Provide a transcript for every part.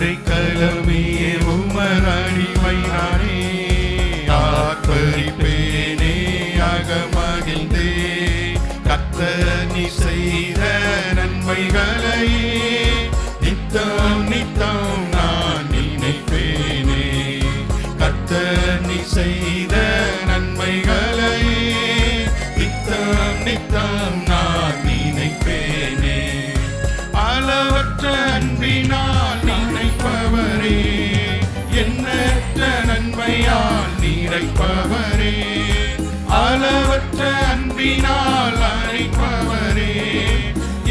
அடைக்கலமே உமரடிமை நானே ஆர்ப்பரிப்பேனே அகமகிழ்ந்தே. கத்தர் செய்த நன்மைகளையே. அளவற்ற அன்பினால் அழைப்பவரே.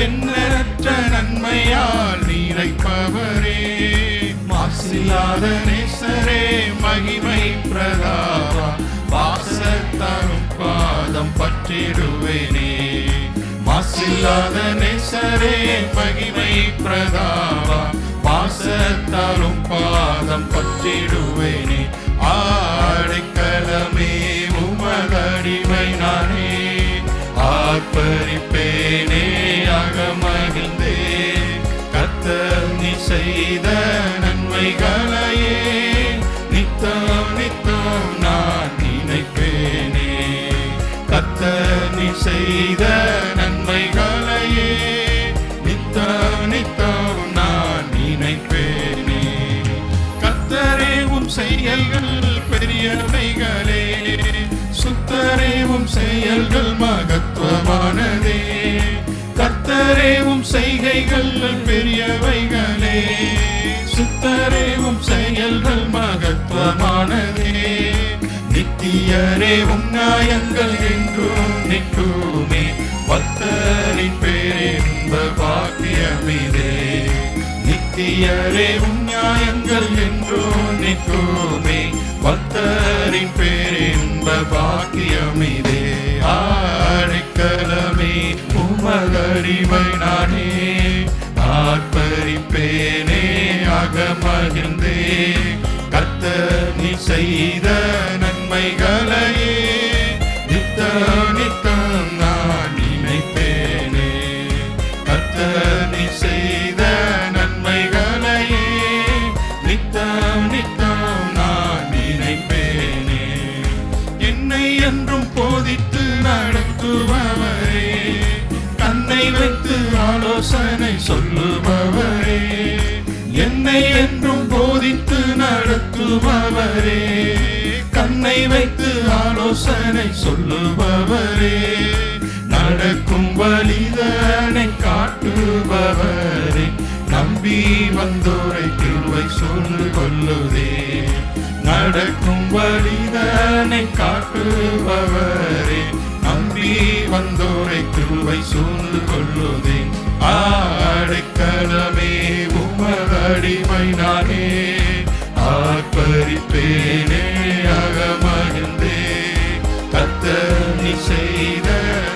எண்ணற்ற நன்மையால் நிறைப்பவரே மாசில்லாத நேசரே மகிமை பிரதாபா வாசத்தரும் பாதம் பற்றிடுவேனே. மாசில்லாத நேசரே மகிமை பிரதாபா வாசத்தரும் பாதம் பற்றிடுவேனே. ஆடைக்கலமே ஆர்ப்பரிப்பேனே அகமகிழ்ந்தே. கத்தர் நீ செய்த நன்மைகளையே. நித்தம் நித்தம் நான் நினைப்பேனே. கத்தர் நீ செய்த நன்மைகளையே. நித்தம் நித்தம் நான் நினைப்பேனே. கத்தரே உம் செயல்கள் பெரியவைகளே சுத்தரே உம் செயல்கள் மக செய்கைகள் பெரியவைகளே. சித்தரேவும் செயல்கள் மகத்துவமானதே. நித்தியரேவும் நியாயங்கள் என்றும் நிற்குமே. பக்தரின் பேரென்ப பாக்கியமிதே. நித்தியரேவும் நியாயங்கள் என்றும் நிற்குமே. பக்தரின் பேரென்ப பாக்கியமிதே. ஆடைக்கலம் உமதடிமை நானே ஆர்ப்பரிப்பேனே அகமகிழ்ந்தே கத்த நீ செய்த யோசனை சொல்லுபவரே. என்னை என்றும் போதித்து நடத்துபவரே. கண்ணை வைத்து ஆலோசனை சொல்லுபவரே. நடக்கும் வழிதனை காட்டுபவரே. நம்பி வந்தோரை கிருவை சூழ்ந்து கொள்ளுதே நடக்கும் வழிதனை காட்டுபவரே. நம்பி வந்தோரை கிருவை சூழ்ந்து கொள்ளுதே அடைக்கலமே உமதடிமை நானே ஆர்ப்பரிப்பேனே அகமகிழ்ந்தே. கத்தர் நீ செய்த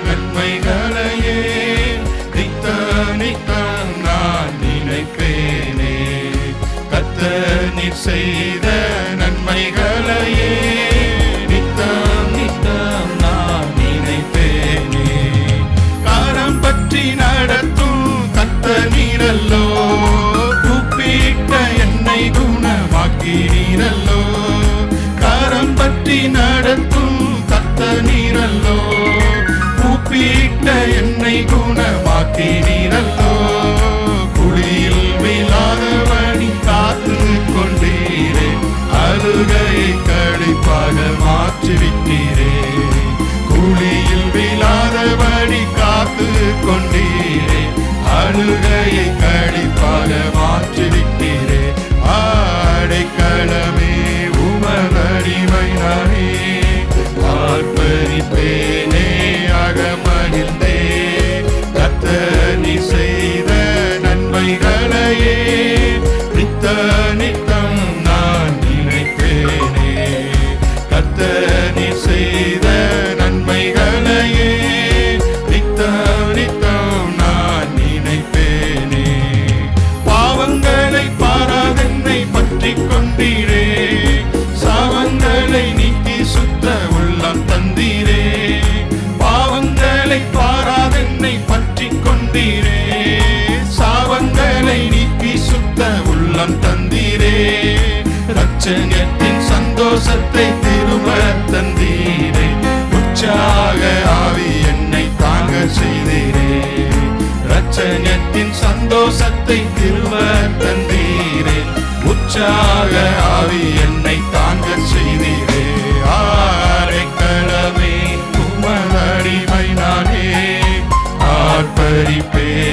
நன்மைகளையே நித்தனித்தான் நான் நினைப்பேனே. கத்தர் நீ செய்த நன்மைகளையே கூப்பிட்ட என்னை குணம்? ரட்சகத்தின் சந்தோஷத்தை திரும்ப தந்தீரே உற்சாக ஆவி என்னை தாங்க செய்தீரே. ரட்சகத்தின் சந்தோஷத்தை திரும்ப தந்தீரே உற்சாக ஆவி என்னை தாங்க செய்தீரே. ஆரைக்கிழமை உமதடிமை நானே. ஆர்ப்பரிப்பே